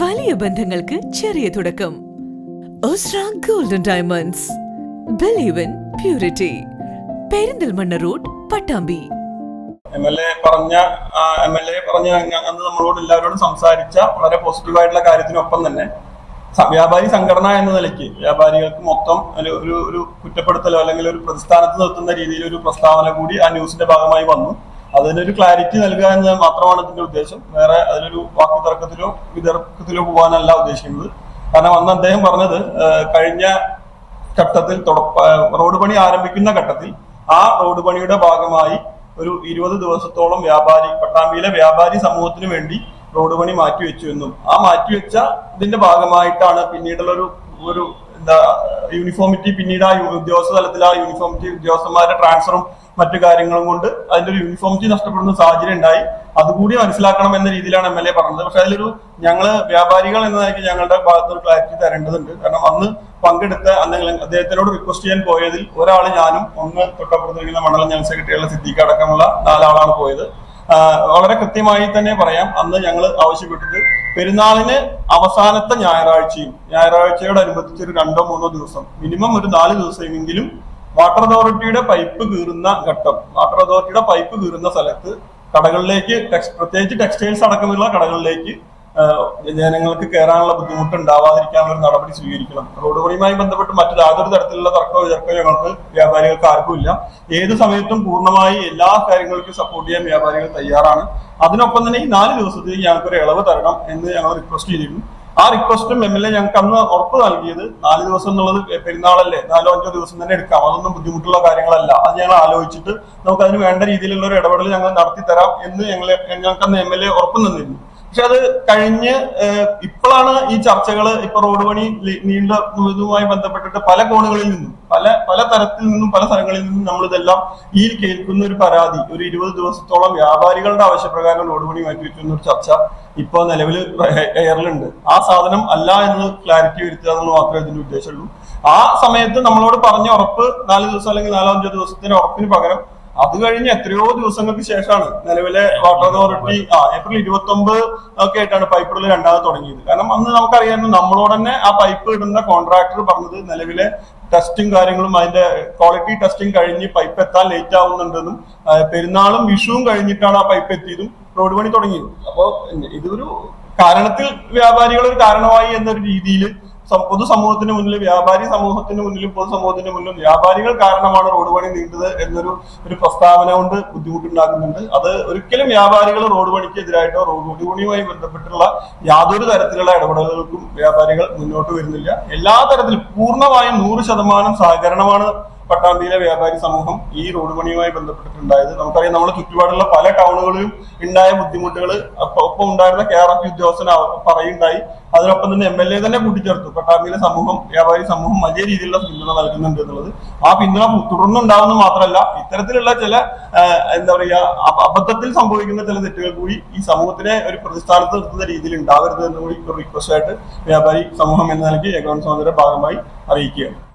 വലിയ ബന്ധങ്ങൾക്ക് ചെറിയ തുടക്കം. Golden diamonds believe in purity Perinthalmanna road Pattambi. M L A പറഞ്ഞ എം എൽ എ പറഞ്ഞ അന്ന് നമ്മളോട് എല്ലാവരോടും സംസാരിച്ച വളരെ പോസിറ്റീവായിട്ടുള്ള കാര്യത്തിനൊപ്പം തന്നെ വ്യാപാരി സംഘടന എന്ന നിലയ്ക്ക് വ്യാപാരികൾക്ക് മൊത്തം ഒരു ഒരു കുറ്റപ്പെടുത്തലോ അല്ലെങ്കിൽ ഒരു പ്രതിസ്ഥാനത്ത് നിർത്തുന്ന രീതിയിൽ ഒരു പ്രസ്താവന കൂടി ആ ന്യൂസിന്റെ ഭാഗമായി വന്നു. അതിനൊരു ക്ലാരിറ്റി നൽകുക എന്നത് മാത്രമാണ് ഇതിന്റെ ഉദ്ദേശം. വേറെ അതിലൊരു വാക്കു തർക്കത്തിലോ വിതർക്കത്തിലോ പോകാനല്ല ഉദ്ദേശിക്കുന്നത്. കാരണം അന്ന് അദ്ദേഹം പറഞ്ഞത് കഴിഞ്ഞ ഘട്ടത്തിൽ റോഡ് പണി ആരംഭിക്കുന്ന ഘട്ടത്തിൽ ആ റോഡ് പണിയുടെ ഭാഗമായി ഒരു ഇരുപത് ദിവസത്തോളം വ്യാപാരി പട്ടാമ്പിയിലെ വ്യാപാരി സമൂഹത്തിന് വേണ്ടി റോഡ് പണി മാറ്റിവെച്ചു എന്നും. ആ മാറ്റിവെച്ച ഇതിന്റെ ഭാഗമായിട്ടാണ് പിന്നീടുള്ള ഒരു എന്താ യൂണിഫോമിറ്റി പിന്നീട് ആ ഉദ്യോഗസ്ഥ തലത്തിൽ ആ യൂണിഫോമിറ്റി ഉദ്യോഗസ്ഥന്മാരുടെ ട്രാൻസ്ഫറും മറ്റു കാര്യങ്ങളും കൊണ്ട് അതിന്റെ ഒരു യൂണിഫോമിറ്റി നഷ്ടപ്പെടുന്ന സാഹചര്യം ഉണ്ടായി. അതുകൂടി മനസ്സിലാക്കണം എന്ന രീതിയിലാണ് എം എൽ എ പറഞ്ഞത്. പക്ഷെ അതിലൊരു ഞങ്ങൾ വ്യാപാരികൾ എന്ന നിലയ്ക്ക് ഞങ്ങളുടെ ഭാഗത്ത് ഒരു ക്ലാരിറ്റി തരേണ്ടതുണ്ട്. കാരണം അന്ന് പങ്കെടുത്ത അല്ലെങ്കിൽ അദ്ദേഹത്തിനോട് റിക്വസ്റ്റ് ചെയ്യാൻ പോയതിൽ ഒരാൾ ഞാനും ഒന്ന് തൊട്ടപ്പുറത്തിരിക്കുന്ന മണ്ഡലം ജനറൽ സെക്രട്ടറിയുള്ള സിദ്ധിക്ക് അടക്കമുള്ള നാലാളാണ് പോയത്. വളരെ കൃത്യമായി തന്നെ പറയാം. അന്ന് ഞങ്ങൾ ആവശ്യപ്പെട്ടത് പെരുന്നാളിന് അവസാനത്തെ ഞായറാഴ്ചയും ഞായറാഴ്ചയോടനുബന്ധിച്ച് ഒരു രണ്ടോ മൂന്നോ ദിവസം. മിനിമം ഒരു നാല് ദിവസമെങ്കിലും വാട്ടർ അതോറിറ്റിയുടെ പൈപ്പ് കീറുന്ന ഘട്ടം. വാട്ടർ അതോറിറ്റിയുടെ പൈപ്പ് കീറുന്ന സ്ഥലത്ത് കടകളിലേക്ക് പ്രത്യേകിച്ച് ടെക്സ്റ്റൈൽസ് അടക്കമുള്ള കടകളിലേക്ക് ജനങ്ങൾക്ക് കയറാനുള്ള ബുദ്ധിമുട്ട് ഉണ്ടാവാതിരിക്കാനുള്ള നടപടി സ്വീകരിക്കണം. റോഡ് പണിയുമായി ബന്ധപ്പെട്ട് മറ്റു യാതൊരു തരത്തിലുള്ള തർക്കമോ വിതർക്കമോ ഞങ്ങൾക്ക് വ്യാപാരികൾക്ക് ആർക്കുമില്ല ഏത് സമയത്തും പൂർണമായി എല്ലാ കാര്യങ്ങൾക്കും സപ്പോർട്ട് ചെയ്യാൻ വ്യാപാരികൾ തയ്യാറാണ്. അതിനൊപ്പം തന്നെ ഈ നാല് ദിവസത്തേക്ക് ഞങ്ങൾക്ക് ഒരു ഇളവ് തരണം എന്ന് ഞങ്ങൾ റിക്വസ്റ്റ് ചെയ്തിരുന്നു. ആ റിക്വസ്റ്റും എം എൽ എ ഞങ്ങൾക്ക് അന്ന് ഉറപ്പ് നൽകിയത് നാല് ദിവസം എന്നുള്ളത് പെരുന്നാളല്ലേ നാലോ അഞ്ചോ ദിവസം തന്നെ എടുക്കാം. അതൊന്നും ബുദ്ധിമുട്ടുള്ള കാര്യങ്ങളല്ല. അത് ഞങ്ങൾ ആലോചിച്ചിട്ട് നമുക്ക് അതിന് വേണ്ട രീതിയിലുള്ള ഒരു ഇടപെടൽ ഞങ്ങൾ നടത്തി തരാം എന്ന് ഞങ്ങൾ ഞങ്ങൾക്ക് അന്ന് എം എൽ എ ഉറപ്പ് തന്നിരുന്നു. പക്ഷെ അത് കഴിഞ്ഞ് ഇപ്പോഴാണ് ഈ ചർച്ചകൾ ഇപ്പൊ റോഡ് പണി നീണ്ടതുമായി ബന്ധപ്പെട്ടിട്ട് പല കോണുകളിൽ നിന്നും പല പല തരത്തിൽ നിന്നും പല സ്ഥലങ്ങളിൽ നിന്നും നമ്മൾ ഇതെല്ലാം ഈ കേൾക്കുന്ന ഒരു പരാതി ഒരു ഇരുപത് ദിവസത്തോളം വ്യാപാരികളുടെ ആവശ്യപ്രകാരം റോഡ് പണി മാറ്റിവെച്ചു എന്നൊരു ചർച്ച ഇപ്പൊ നിലവിൽ എയറിലുണ്ട് ആ സാധനം അല്ല എന്ന് ക്ലാരിറ്റി വരുത്തുക എന്ന് മാത്രമേ ഇതിന്റെ ഉദ്ദേശമുള്ളൂ. ആ സമയത്ത് നമ്മളോട് പറഞ്ഞ ഉറപ്പ് നാല് ദിവസം അല്ലെങ്കിൽ നാലോ അഞ്ചോ ദിവസത്തിന് ഉറപ്പിന് പകരം അത് കഴിഞ്ഞ് എത്രയോ ദിവസങ്ങൾക്ക് ശേഷമാണ് നിലവിലെ വാട്ടർ അതോറിറ്റി ആ ഏപ്രിൽ ഇരുപത്തി ഒമ്പത് ഒക്കെ ആയിട്ടാണ് പൈപ്പ് ഇടൽ രണ്ടാമത് തുടങ്ങിയത്. കാരണം അന്ന് നമുക്കറിയാമായിരുന്നു നമ്മളോട് തന്നെ ആ പൈപ്പ് ഇടുന്ന കോൺട്രാക്ടർ പറഞ്ഞത് നിലവിലെ ടെസ്റ്റും കാര്യങ്ങളും അതിന്റെ ക്വാളിറ്റി ടെസ്റ്റിംഗ് കഴിഞ്ഞ് പൈപ്പ് എത്താൻ ലേറ്റ് ആവുന്നുണ്ടെന്നും പെരുന്നാളും വിഷുവും കഴിഞ്ഞിട്ടാണ് ആ പൈപ്പ് എത്തിയതും റോഡ് പണി തുടങ്ങിയത്. അപ്പോ ഇതൊരു കാരണത്തിൽ വ്യാപാരികൾ ഒരു കാരണമായി എന്നൊരു രീതിയിൽ പൊതുസമൂഹത്തിന് മുന്നിൽ വ്യാപാരി സമൂഹത്തിന് മുന്നിലും പൊതുസമൂഹത്തിന് മുന്നിലും വ്യാപാരികൾ കാരണമാണ് റോഡ് പണി നീണ്ടത് എന്നൊരു ഒരു പ്രസ്താവന കൊണ്ട് ബുദ്ധിമുട്ടുണ്ടാക്കുന്നുണ്ട്. അത് ഒരിക്കലും വ്യാപാരികൾ റോഡ് പണിക്ക് എതിരായിട്ടോ റോഡ് പണിയുമായി ബന്ധപ്പെട്ടുള്ള യാതൊരു തരത്തിലുള്ള ഇടപെടലുകൾക്കും വ്യാപാരികൾ മുന്നോട്ട് വരുന്നില്ല. എല്ലാ തരത്തിലും പൂർണമായും നൂറ് ശതമാനം സഹകരണമാണ് പട്ടാമ്പിയിലെ വ്യാപാരി സമൂഹം ഈ റോഡ് പണിയുമായി ബന്ധപ്പെട്ടിട്ടുണ്ടായത്. നമുക്കറിയാം നമ്മുടെ ചുറ്റുപാടുള്ള പല ടൗണുകളിലും ഉണ്ടായ ബുദ്ധിമുട്ടുകൾ ഒപ്പം ഉണ്ടായിരുന്ന കെ ആർ എഫ് ഉദ്യോഗസ്ഥന പറയുണ്ടായി. അതിനൊപ്പം തന്നെ എം എൽ എ തന്നെ കൂട്ടിച്ചേർത്തു. പട്ടാമ്പിയിലെ സമൂഹം വ്യാപാരി സമൂഹം വലിയ രീതിയിലുള്ള പിന്തുണ നൽകുന്നുണ്ട് എന്നുള്ളത്. ആ പിന്തുണ തുടർന്നുണ്ടാവുന്ന മാത്രമല്ല ഇത്തരത്തിലുള്ള ചില എന്താ പറയുക അബദ്ധത്തിൽ സംഭവിക്കുന്ന ചില തെറ്റുകൾ കൂടി ഈ സമൂഹത്തിനെ ഒരു പ്രതിസ്ഥാനത്ത് നിർത്തുന്ന രീതിയിൽ ഉണ്ടാവരുത് എന്ന് കൂടി ഒരു റിക്വസ്റ്റ് ആയിട്ട് വ്യാപാരി സമൂഹം എന്ന നിലയ്ക്ക് ഏകോപന സമിതിയുടെ ഭാഗമായി അറിയിക്കുകയാണ്.